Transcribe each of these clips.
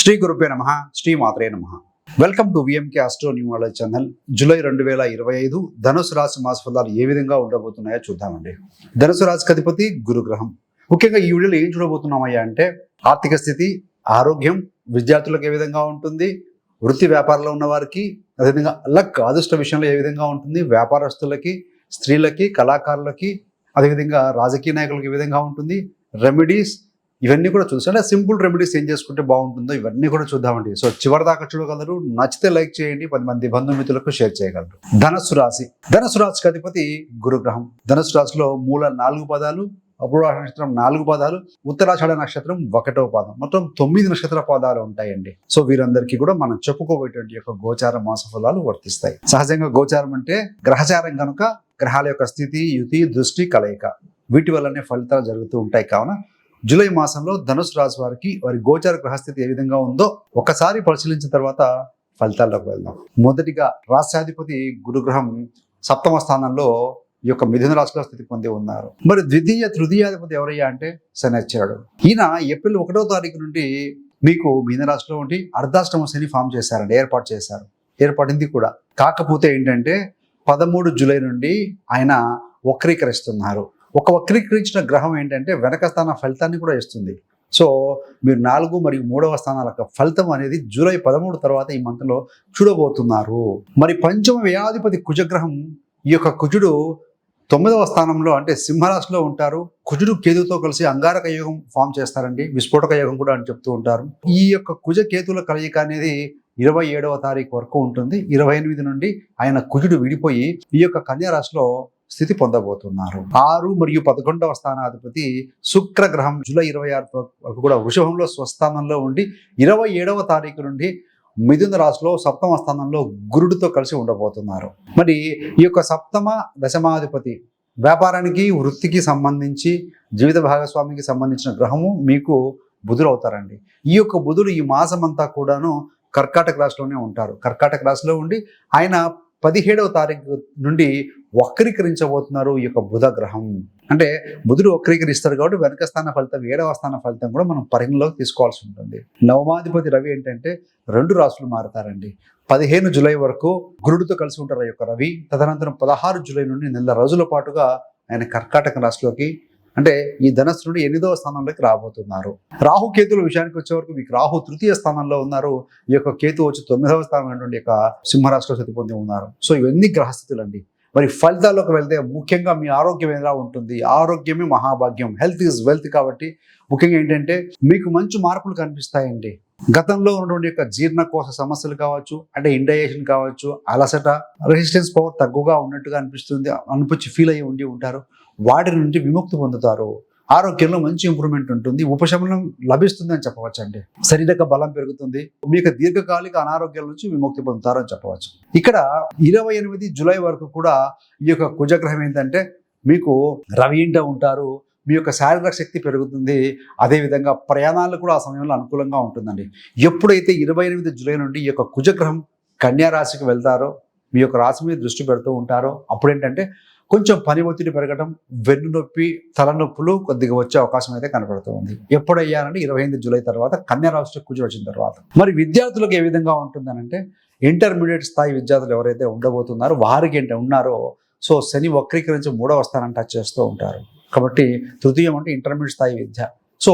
శ్రీ గురుపే నమ శ్రీ మాత్రే నమ. Welcome to VMK astro numerology channel July రెండు వేల ఇరవై ఐదు ధనుసు రాశి మాస ఫలాలు ఏ విధంగా ఉండబోతున్నాయో చూద్దామండి. ధనుసు రాశికి అధిపతి గురుగ్రహం. ముఖ్యంగా ఈ వీడియోలో ఏం చూడబోతున్నామయ్యా అంటే ఆర్థిక స్థితి ఆరోగ్యం విద్యార్థులకు ఏ విధంగా ఉంటుంది వృత్తి వ్యాపారంలో ఉన్న వారికి అదేవిధంగా లక్ అదృష్ట విషయంలో ఏ విధంగా ఉంటుంది వ్యాపారస్తులకి స్త్రీలకి కళాకారులకి అదేవిధంగా రాజకీయ నాయకులకు ఏ విధంగా ఉంటుంది రెమెడీస్ ఇవన్నీ కూడా చూసి అంటే సింపుల్ రెమెడీస్ ఏం చేసుకుంటే బాగుంటుందో ఇవన్నీ కూడా చూద్దామండి. సో చివరి దాకా చూడగలరు. నచ్చితే లైక్ చేయండి. పది మంది బంధుమిత్రులకు షేర్ చేయగలరు. ధనస్సు రాశి. ధనస్సు రాశికి అధిపతి గురుగ్రహం. ధనస్సు రాశిలో మూల నాలుగు పదాలు అపూర్వ నక్షత్రం నాలుగు పదాలు ఉత్తరాషాఢ నక్షత్రం ఒకటో పాదం. మొత్తం తొమ్మిది నక్షత్ర పదాలు ఉంటాయండి. సో వీరందరికీ కూడా మనం చెప్పుకోబోయేటువంటి యొక్క గోచార మాస ఫలాలు వర్తిస్తాయి. సహజంగా గోచారం అంటే గ్రహచారం కనుక గ్రహాల యొక్క స్థితి యుతి దృష్టి కలయిక. వీటి వల్లనే ఫలితాలు జరుగుతూ ఉంటాయి కావున జూలై మాసంలో ధనుసు రాశి వారికి వారి గోచార గ్రహస్థితి ఏ విధంగా ఉందో ఒకసారి పరిశీలించిన తర్వాత ఫలితాల్లోకి వెళ్దాం. మొదటిగా రాష్ట్రాధిపతి గురుగ్రహం సప్తమ స్థానంలో ఈ యొక్క మిథున రాశిలో స్థితి పొంది ఉన్నారు. మరి ద్వితీయ తృతీయాధిపతి ఎవరయ్యా అంటే శనిచ్చాడు ఈయన ఏప్రిల్ ఒకటో తారీఖు నుండి మీకు మీన రాశిలో ఉండి అర్ధాష్టమ శని ఫామ్ చేశారండి ఏర్పాటు చేశారు. ఏర్పడింది కూడా. కాకపోతే ఏంటంటే పదమూడు జూలై నుండి ఆయన వక్రీకరిస్తున్నారు. ఒక వక్రీకరించిన గ్రహం ఏంటంటే వెనక స్థాన ఫలితాన్ని కూడా ఇస్తుంది. సో మీరు నాలుగు మరియు మూడవ స్థానాల ఫలితం అనేది జూలై పదమూడు తర్వాత ఈ మంత్లో చూడబోతున్నారు. మరి పంచమ వ్యయాధిపతి కుజగ్రహం ఈ యొక్క కుజుడు తొమ్మిదవ స్థానంలో అంటే సింహరాశిలో ఉంటారు. కుజుడు కేతుతో కలిసి అంగారక యోగం ఫామ్ చేస్తారండి. విస్ఫోటక యోగం కూడా అని చెప్తూ ఉంటారు. ఈ యొక్క కుజ కేతుల కలయిక అనేది ఇరవై ఏడవ తారీఖు వరకు ఉంటుంది. ఇరవై ఎనిమిది నుండి ఆయన కుజుడు విడిపోయి ఈ యొక్క కన్యా రాశిలో స్థితి పొందబోతున్నారు. ఆరు మరియు పదకొండవ స్థానాధిపతి శుక్ర గ్రహం జూలై ఇరవై ఆరు వరకు కూడా వృషభంలో స్వస్థానంలో ఉండి ఇరవై ఏడవ తారీఖు నుండి మిథున రాశిలో సప్తమ స్థానంలో గురుడితో కలిసి ఉండబోతున్నారు. మరి ఈ యొక్క సప్తమ దశమాధిపతి వ్యాపారానికి వృత్తికి సంబంధించి జీవిత భాగస్వామికి సంబంధించిన గ్రహము మీకు బుధుడు అవుతారండి ఈ యొక్క బుధుడు ఈ మాసం అంతా కూడాను కర్కాటక రాశిలోనే ఉంటారు. కర్కాటక రాశిలో ఉండి ఆయన పదిహేడవ తారీఖు నుండి వక్రీకరించబోతున్నారు ఈ యొక్క బుధ గ్రహం. అంటే బుధుడు వక్రీకరిస్తారు కాబట్టి వెనక స్థాన ఫలితం ఏడవ స్థాన ఫలితం కూడా మనం పరిగణలోకి తీసుకోవాల్సి ఉంటుంది. నవమాధిపతి రవి ఏంటంటే రెండు రాసులు మారుతారండి. పదిహేను జూలై వరకు గురుడితో కలిసి ఉంటారు ఆ యొక్క రవి. తదనంతరం పదహారు జూలై నుండి నెల రోజుల పాటుగా ఆయన కర్కాటక రాశిలోకి అంటే ఈ ధనస్సు నుండి ఎనిమిదవ స్థానంలోకి రాబోతున్నారు. రాహు కేతుల విషయానికి వచ్చే వరకు మీకు రాహు తృతీయ స్థానంలో ఉన్నారు. ఈ యొక్క కేతు వచ్చి తొమ్మిదవ స్థానం నుండి యొక్క సింహరాశిలో స్థితి పొంది ఉన్నారు. సో ఇవన్నీ గ్రహస్థితులు అండి మరి ఫలితాల్లోకి వెళ్తే ముఖ్యంగా మీ ఆరోగ్యం ఎలా ఉంటుంది? ఆరోగ్యమే మహాభాగ్యం. హెల్త్ ఈజ్ వెల్త్ కాబట్టి ముఖ్యంగా ఏంటంటే మీకు మంచి మార్పులు కనిపిస్తాయండి. గతంలో ఉన్నటువంటి యొక్క జీర్ణకోశ సమస్యలు కావచ్చు అంటే ఇండైజేషన్ కావచ్చు అలసట రెసిస్టెన్స్ పవర్ తక్కువగా ఉన్నట్టుగా అనిపిస్తుంది అనిపించి ఫీల్ అయ్యి ఉండి ఉంటారు. వాటి నుండి విముక్తి పొందుతారు. ఆరోగ్యంలో మంచి ఇంప్రూవ్మెంట్ ఉంటుంది ఉపశమనం లభిస్తుంది అని చెప్పవచ్చు అండి శరీరక బలం పెరుగుతుంది మీకు దీర్ఘకాలిక అనారోగ్యాల నుంచి విముక్తి పొందుతారని చెప్పవచ్చు. ఇక్కడ ఇరవై ఎనిమిది జూలై వరకు కూడా ఈ యొక్క కుజగ్రహం ఏంటంటే మీకు రవి ఇంట ఉంటారు మీ యొక్క శారీరక శక్తి పెరుగుతుంది అదేవిధంగా ప్రయాణాలు కూడా ఆ సమయంలో అనుకూలంగా ఉంటుందండి. ఎప్పుడైతే ఇరవై ఎనిమిది జూలై నుండి ఈ యొక్క కుజగ్రహం కన్యా రాశికి వెళ్తారో మీ యొక్క రాశి మీద దృష్టి పెడుతూ ఉంటారో అప్పుడు ఏంటంటే కొంచెం పని ఒత్తిడి పెరగడం వెన్ను నొప్పి తలనొప్పులు కొద్దిగా వచ్చే అవకాశం అయితే కనపడుతుంది ఎప్పుడయ్యానంటే ఇరవై ఎనిమిది జూలై తర్వాత కన్యా రాశి కూర్చొని వచ్చిన తర్వాత. మరి విద్యార్థులకు ఏ విధంగా ఉంటుందనంటే ఇంటర్మీడియట్ స్థాయి విద్యార్థులు ఎవరైతే ఉండబోతున్నారో వారికి ఏంటి ఉన్నారో సో శని వక్రీకరించి మూడవ స్థానం టచ్ చేస్తూ ఉంటారు. కాబట్టి తృతీయం అంటే ఇంటర్మీడియట్ స్థాయి విద్య. సో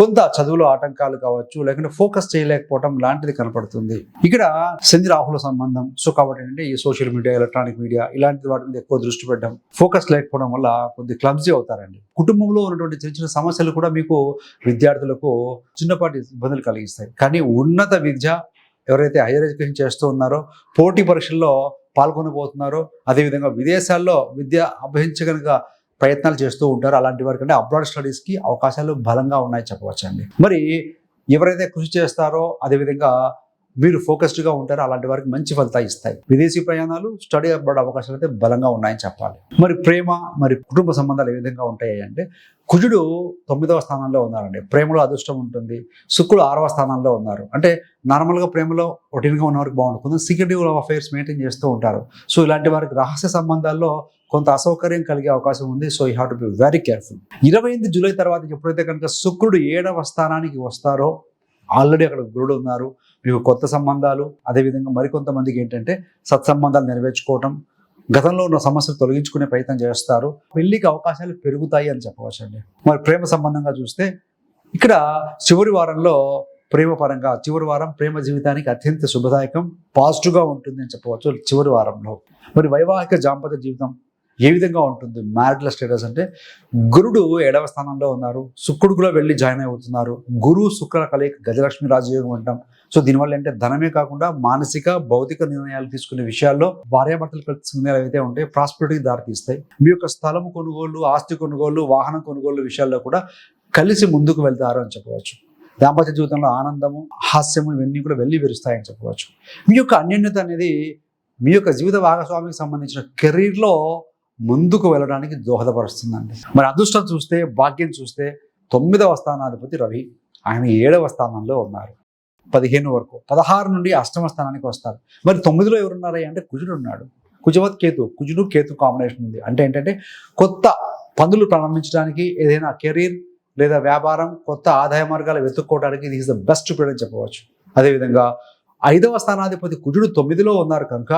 కొంత చదువులో ఆటంకాలు కావచ్చు లేకుంటే ఫోకస్ చేయలేకపోవడం లాంటిది కనపడుతుంది. ఇక్కడ శని రాహుల సంబంధం. సో కాబట్టి ఏంటంటే ఈ సోషల్ మీడియా ఎలక్ట్రానిక్ మీడియా ఇలాంటి వాటి మీద ఎక్కువ దృష్టి పెట్టడం ఫోకస్ లేకపోవడం వల్ల కొద్ది క్లబ్జీ అవుతారండి. కుటుంబంలో ఉన్నటువంటి చిన్న చిన్న సమస్యలు కూడా మీకు విద్యార్థులకు చిన్నపాటి ఇబ్బందులు కలిగిస్తాయి. కానీ ఉన్నత విద్య ఎవరైతే హైయర్ ఎడ్యుకేషన్ చేస్తూ ఉన్నారో పోటీ పరీక్షల్లో పాల్గొనబోతున్నారో అదేవిధంగా విదేశాల్లో విద్య అభ్యసించగలిగ ప్రయత్నాలు చేస్తూ ఉంటారు. అలాంటి వారికి అంటే అబ్రాడ్ స్టడీస్కి అవకాశాలు బలంగా ఉన్నాయి చెప్పవచ్చండి. మరి ఎవరైతే కృషి చేస్తారో అదేవిధంగా మీరు ఫోకస్డ్గా ఉంటారో అలాంటి వారికి మంచి ఫలితాలు ఇస్తాయి. విదేశీ ప్రయాణాలు స్టడీ అబ్రాడ్ అవకాశాలు అయితే బలంగా ఉన్నాయని చెప్పాలి. మరి ప్రేమ మరి కుటుంబ సంబంధాలు ఏ విధంగా ఉంటాయి అంటే కుజుడు తొమ్మిదవ స్థానంలో ఉన్నారండి. ప్రేమలో అదృష్టం ఉంటుంది. శుక్రుడు ఆరవ స్థానంలో ఉన్నారు. అంటే నార్మల్గా ప్రేమలో రొటీన్గా ఉన్న వారికి బాగుంటుంది. సీక్రెటివ్ అఫైర్స్ మెయింటైన్ చేస్తూ ఉంటారు. సో ఇలాంటి వారికి రహస్య సంబంధాల్లో కొంత అసౌకర్యం కలిగే అవకాశం ఉంది. So you have to be very careful ఇరవై ఎనిమిది జూలై తర్వాత ఎప్పుడైతే కనుక శుక్రుడు ఏడవ స్థానానికి వస్తారో ఆల్రెడీ అక్కడ గురుడు ఉన్నారు. మీకు కొత్త సంబంధాలు అదేవిధంగా మరికొంతమందికి ఏంటంటే సత్సంబంధాలు నెరవేర్చుకోవటం గతంలో ఉన్న సమస్యలు తొలగించుకునే ప్రయత్నం చేస్తారు. పెళ్ళికి అవకాశాలు పెరుగుతాయి అని చెప్పవచ్చు అండి మరి ప్రేమ సంబంధంగా చూస్తే ఇక్కడ చివరి వారంలో ప్రేమ పరంగా చివరి వారం ప్రేమ జీవితానికి అత్యంత శుభదాయకం పాజిటివ్గా ఉంటుంది అని చెప్పవచ్చు చివరి వారంలో. మరి వైవాహిక జాంపద జీవితం ఏ విధంగా ఉంటుంది? మ్యారిటల్ స్టేటస్ అంటే గురుడు ఏడవ స్థానంలో ఉన్నారు శుక్రుడు కూడా వెళ్ళి జాయిన్ అవుతున్నారు. గురు శుక్ర కలయిక గజలక్ష్మి రాజయోగం అంటాం. సో దీనివల్ల అంటే ధనమే కాకుండా మానసిక భౌతిక నిర్ణయాలు తీసుకునే విషయాల్లో భార్యాభర్తలు కలిసి నిర్ణయాలు అయితే ఉంటాయి ప్రాస్పరిటీకి దారితీస్తాయి. మీ యొక్క స్థలం కొనుగోలు ఆస్తి కొనుగోలు వాహనం కొనుగోలు విషయాల్లో కూడా కలిసి ముందుకు వెళ్తారు అని చెప్పవచ్చు. దాంపత్య జీవితంలో ఆనందము హాస్యము ఇవన్నీ కూడా వెళ్ళి విరుస్తాయని చెప్పవచ్చు. మీ యొక్క అన్యోన్యత అనేది మీ యొక్క జీవిత భాగస్వామికి సంబంధించిన కెరీర్లో ముందుకు వెళ్ళడానికి దోహదపరుస్తుందండి. మరి అదృష్టం చూస్తే భాగ్యం చూస్తే తొమ్మిదవ స్థానాధిపతి రవి. ఆయన ఏడవ స్థానంలో ఉన్నారు. పదిహేను వరకు. పదహారు నుండి అష్టమ స్థానానికి వస్తారు. మరి తొమ్మిదిలో ఎవరున్నారా అంటే కుజుడు ఉన్నాడు. కుజవత్ కేతు. కుజుడు కేతు కాంబినేషన్ ఉంది. అంటే ఏంటంటే కొత్త పనులు ప్రారంభించడానికి ఏదైనా కెరీర్ లేదా వ్యాపారం కొత్త ఆదాయ మార్గాలు వెతుక్కోవడానికి ఇది ఈస్ ద బెస్ట్ పీరియడ్ అని చెప్పవచ్చు. అదేవిధంగా ఐదవ స్థానాధిపతి కుజుడు తొమ్మిదిలో ఉన్నారు కనుక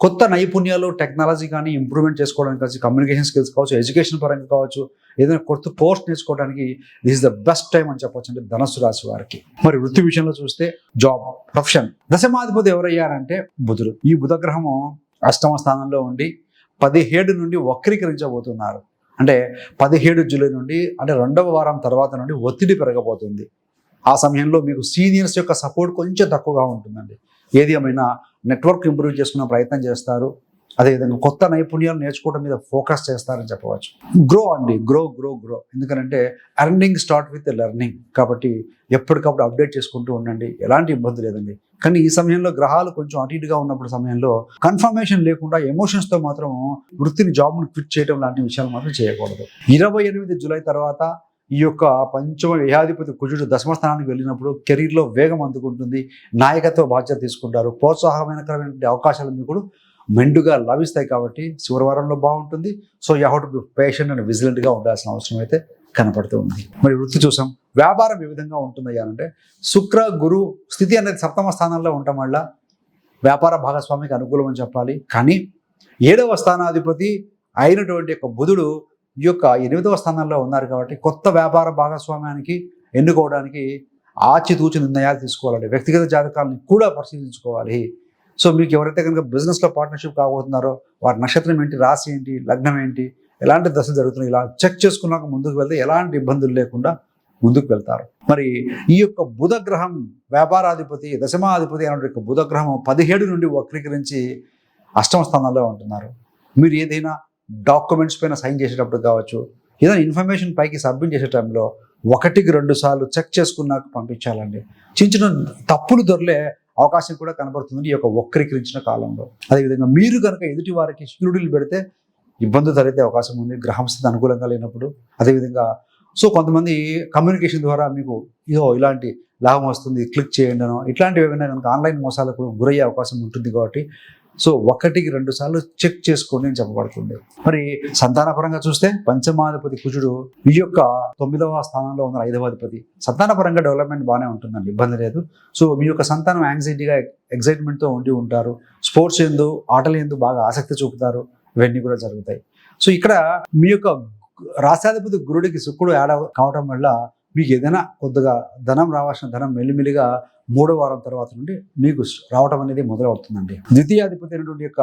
కొత్త నైపుణ్యాలు టెక్నాలజీ కానీ ఇంప్రూవ్మెంట్ చేసుకోవడానికి కావచ్చు కమ్యూనికేషన్ స్కిల్స్ కావచ్చు ఎడ్యుకేషన్ పరంగా కావచ్చు ఏదైనా కొత్త కోర్స్ నేర్చుకోవడానికి this is the best time అని చెప్పొచ్చు అంటే ధనస్సు రాశి వారికి. మరి వృత్తి విషయంలో చూస్తే జాబ్ ప్రొఫెషన్ దశమాధిపతి ఎవరయ్యారంటే బుధుడు. ఈ బుధగ్రహము అష్టమ స్థానంలో ఉండి పదిహేడు నుండి వక్రీకరించబోతున్నారు. అంటే పదిహేడు జూలై నుండి అంటే రెండవ వారం తర్వాత నుండి ఒత్తిడి పెరగబోతుంది. ఆ సమయంలో మీకు సీనియర్స్ యొక్క సపోర్ట్ కొంచెం తక్కువగా ఉంటుందండి. ఏది ఏమైనా నెట్వర్క్ ఇంప్రూవ్ చేసుకునే ప్రయత్నం చేస్తారు. అదేవిధంగా కొత్త నైపుణ్యాలు నేర్చుకోవడం మీద ఫోకస్ చేస్తారని చెప్పవచ్చు. గ్రో అండి గ్రో గ్రో గ్రో ఎందుకంటే అర్నింగ్ స్టార్ట్ విత్ లెర్నింగ్ కాబట్టి ఎప్పటికప్పుడు అప్డేట్ చేసుకుంటూ ఉండండి. ఎలాంటి ఇబ్బంది లేదండి. కానీ ఈ సమయంలో గ్రహాలు కొంచెం అటు ఇటుగా ఉన్నప్పుడు సమయంలో కన్ఫర్మేషన్ లేకుండా ఎమోషన్స్తో మాత్రం వృత్తిని జాబ్ను క్విట్ చేయడం లాంటి విషయాలు మాత్రం చేయకూడదు. ఇరవై ఎనిమిది జూలై తర్వాత ఈ యొక్క పంచమ వ్యయాధిపతి కుజుడు దశమ స్థానానికి వెళ్ళినప్పుడు కెరీర్లో వేగం అందుకుంటుంది. నాయకత్వ బాధ్యత తీసుకుంటారు. ప్రోత్సాహమైనటువంటి అవకాశాలు మీకు కూడా మెండుగా లభిస్తాయి కాబట్టి శివరవారంలో బాగుంటుంది. So you how to be patient and విజిలెంట్గా ఉండాల్సిన అవసరం అయితే కనపడుతూ ఉంది. మరి వృత్తి చూసాం. వ్యాపారం ఏ విధంగా ఉంటుంది అంటే శుక్ర గురు స్థితి అనేది సప్తమ స్థానంలో ఉండటం వల్ల వ్యాపార భాగస్వామికి అనుకూలం అని చెప్పాలి. కానీ ఏడవ స్థానాధిపతి అయినటువంటి యొక్క బుధుడు ఈ యొక్క ఎనిమిదవ స్థానంలో ఉన్నారు కాబట్టి కొత్త వ్యాపార భాగస్వామ్యానికి ఎన్నుకోవడానికి ఆచితూచి నిర్ణయాలు తీసుకోవాలండి. వ్యక్తిగత జాతకాలని కూడా పరిశీలించుకోవాలి. సో మీకు ఎవరైతే కనుక బిజినెస్లో పార్ట్నర్షిప్ కాబోతున్నారో వారి నక్షత్రం ఏంటి రాశి ఏంటి లగ్నం ఏంటి ఎలాంటి దశలు జరుగుతున్నాయి ఇలా చెక్ చేసుకున్నాక ముందుకు వెళ్తే ఎలాంటి ఇబ్బందులు లేకుండా ముందుకు వెళ్తారు. మరి ఈ యొక్క బుధగ్రహం వ్యాపారాధిపతి దశమాధిపతి అనే యొక్క బుధగ్రహం పదిహేడు నుండి వక్రీకరించి అష్టమ స్థానంలో ఉంటున్నారు. మీరు ఏదైనా డాక్యుమెంట్స్ పైన సైన్ చేసేటప్పుడు కావచ్చు ఏదైనా ఇన్ఫర్మేషన్ పైకి సబ్మిట్ చేసే టైంలో ఒకటికి రెండు సార్లు చెక్ చేసుకున్నాక పంపించాలండి. చిన్న చిన్న తప్పులు దొరలే అవకాశం కూడా కనబడుతుంది ఈ యొక్క వక్రీకరించిన కాలంలో. అదేవిధంగా మీరు కనుక ఎదుటి వారికి షూరిటీలు పెడితే ఇబ్బందులు తలెత్తే అవకాశం ఉంది గ్రహంస్థితి అనుకూలంగా లేనప్పుడు. అదేవిధంగా సో కొంతమంది కమ్యూనికేషన్ ద్వారా మీకు ఇదో ఇలాంటి లాభం వస్తుంది క్లిక్ చేయండి అనో ఇట్లాంటివి ఏమైనా కనుక ఆన్లైన్ మోసాలకు గురయ్యే అవకాశం ఉంటుంది కాబట్టి సో ఒకటికి రెండు సార్లు చెక్ చేసుకోండి అని చెప్పబడుతుంది. మరి సంతానపరంగా చూస్తే పంచమాధిపతి కుజుడు ఈ యొక్క తొమ్మిదవ స్థానంలో ఉన్న ఐదవ అధిపతి సంతానపరంగా డెవలప్మెంట్ బాగానే ఉంటుందండి ఇబ్బంది లేదు. సో మీ యొక్క సంతానం యాంగ్జైటీగా ఎగ్జైట్మెంట్తో ఉండి ఉంటారు. స్పోర్ట్స్ ఎందు ఆటలు ఎందు బాగా ఆసక్తి చూపుతారు. ఇవన్నీ కూడా జరుగుతాయి. సో ఇక్కడ మీ యొక్క రాష్ట్రాధిపతి గురుడికి శుక్రుడు యాడ్ కావటం వల్ల మీకు ఏదైనా కొద్దిగా ధనం రావాల్సిన ధనం మెల్లిమెల్లిగా మూడో వారం తర్వాత నుండి మీకు రావటం అనేది మొదలవుతుందండి. ద్వితీయాధిపతి అయినటువంటి యొక్క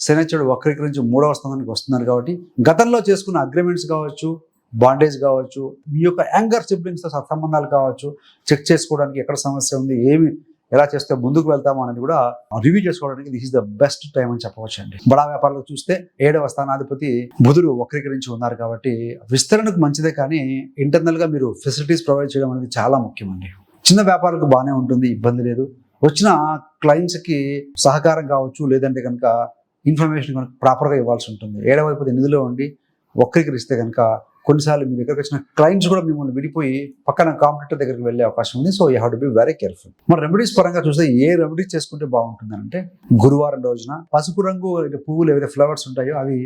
శనిచుడు వక్రీకరించి మూడవ స్థానానికి వస్తున్నారు కాబట్టి గతంలో చేసుకున్న అగ్రిమెంట్స్ కావచ్చు బాండేజ్ కావచ్చు మీ యొక్క యాంగర్ సిబ్లింగ్స్తో సత్సంబంధాలు కావచ్చు చెక్ చేసుకోవడానికి ఎక్కడ సమస్య ఉంది ఏమి ఎలా చేస్తే ముందుకు వెళ్తాము అనేది కూడా రివ్యూ చేసుకోవడానికి this is the best time అని చెప్పవచ్చు అండి బడా వ్యాపారాలు చూస్తే ఏడవ స్థానాధిపతి బుధుడు వక్రీకరించి ఉన్నారు కాబట్టి విస్తరణకు మంచిదే కానీ ఇంటర్నల్గా మీరు ఫెసిలిటీస్ ప్రొవైడ్ చేయడం అనేది చాలా ముఖ్యం అండి చిన్న వ్యాపారాలకు బాగానే ఉంటుంది ఇబ్బంది లేదు. వచ్చిన క్లయింట్స్కి సహకారం కావచ్చు లేదంటే కనుక ఇన్ఫర్మేషన్ కనుక ప్రాపర్గా ఇవ్వాల్సి ఉంటుంది. ఏడవ వైపు ఎనిమిదిలో ఉండి వక్రీకరిస్తే కనుక కొన్నిసార్లు మీ దగ్గరకు వచ్చిన క్లయింట్స్ కూడా మిమ్మల్ని విడిపోయి పక్కన కాంపిటేటర్ దగ్గరికి వెళ్ళే అవకాశం ఉంది. So you have to be very careful మరి రెమెడీస్ పరంగా చూస్తే ఏ రెమెడీస్ చేసుకుంటే బాగుంటుంది అంటే గురువారం రోజున పసుపు రంగు పువ్వులు ఏవైతే ఫ్లవర్స్ ఉంటాయో అవి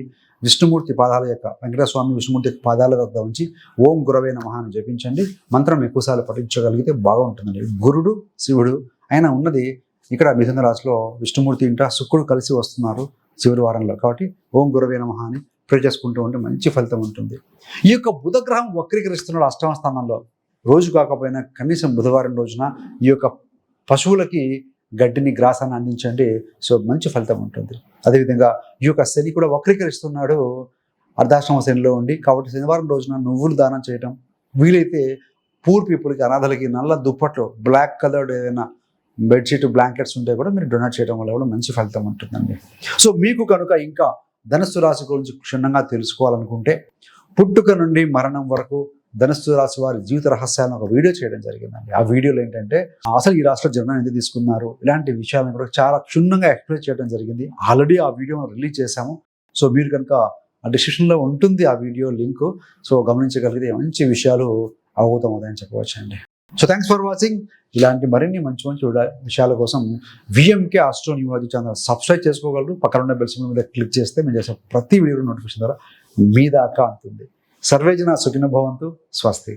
విష్ణుమూర్తి పాదాల యొక్క వెంకటస్వామి స్వామి విష్ణుమూర్తి యొక్క పాదాల వద్ద ఉంచి ఓం గురవే నమః అని జపించండి. మంత్రం ఎక్కువసార్లు పఠించగలిగితే బాగుంటుందండి. గురుడు శివుడు ఆయన ఉన్నది ఇక్కడ మిథున రాశిలో విష్ణుమూర్తి ఇంట శుక్రుడు కలిసి వస్తున్నారు చివరి వారంలో. కాబట్టి ఓం గురవే నమః అని ప్రే చేసుకుంటూ ఉంటే మంచి ఫలితం ఉంటుంది. ఈ యొక్క బుధగ్రహం వక్రీకరిస్తున్నాడు అష్టమ స్థానంలో రోజు కాకపోయినా కనీసం బుధవారం రోజున ఈ యొక్క పశువులకి గడ్డిని గ్రాసాన్ని అందించండి. సో మంచి ఫలితం ఉంటుంది. అదేవిధంగా ఈ యొక్క శని కూడా వక్రీకరిస్తున్నాడు. అర్ధాశ్రమ శనిలో ఉండి కాబట్టి శనివారం రోజున నువ్వులు దానం చేయటం వీలైతే పూర్ పీపుల్కి అనాథలకి నల్ల దుప్పట్లు బ్లాక్ కలర్డ్ ఏదైనా బెడ్షీట్ బ్లాంకెట్స్ ఉంటే కూడా మీరు డొనేట్ చేయడం వల్ల కూడా మంచి ఫలితం ఉంటుందండి. సో మీకు కనుక ఇంకా ధనస్సు రాశి గురించి క్షుణ్ణంగా తెలుసుకోవాలనుకుంటే పుట్టుక నుండి మరణం వరకు ధనస్సు రాశి వారి జీవిత రహస్యాలను ఒక వీడియో చేయడం జరిగిందండి. ఆ వీడియోలో ఏంటంటే అసలు ఈ రాష్ట్ర జన్మం ఎందుకు తీసుకున్నారు? ఇలాంటి విషయాలను కూడా చాలా క్షుణ్ణంగా ఎక్స్ప్లెయిన్ చేయడం జరిగింది. ఆల్రెడీ ఆ వీడియోను రిలీజ్ చేశాము. సో మీరు కనుక ఆ డిస్క్రిప్షన్లో ఉంటుంది ఆ వీడియో లింక్. సో గమనించగలిగితే మంచి విషయాలు అవగతం అవుతాయని చెప్పవచ్చు అండి సో థ్యాంక్స్ ఫర్ వాచింగ్ ఇలాంటి మరిన్ని మంచి మంచి విషయాల కోసం VMK astro numerology channel subscribe చేసుకోగలరు. పక్కన ఉన్న బెల్స్ మీద క్లిక్ చేస్తే మేము చేసే ప్రతి వీడియో నోటిఫికేషన్ ద్వారా మీ దాకా అందుతుంది సర్వేజన సుఖిన భవంతు. స్వస్తి.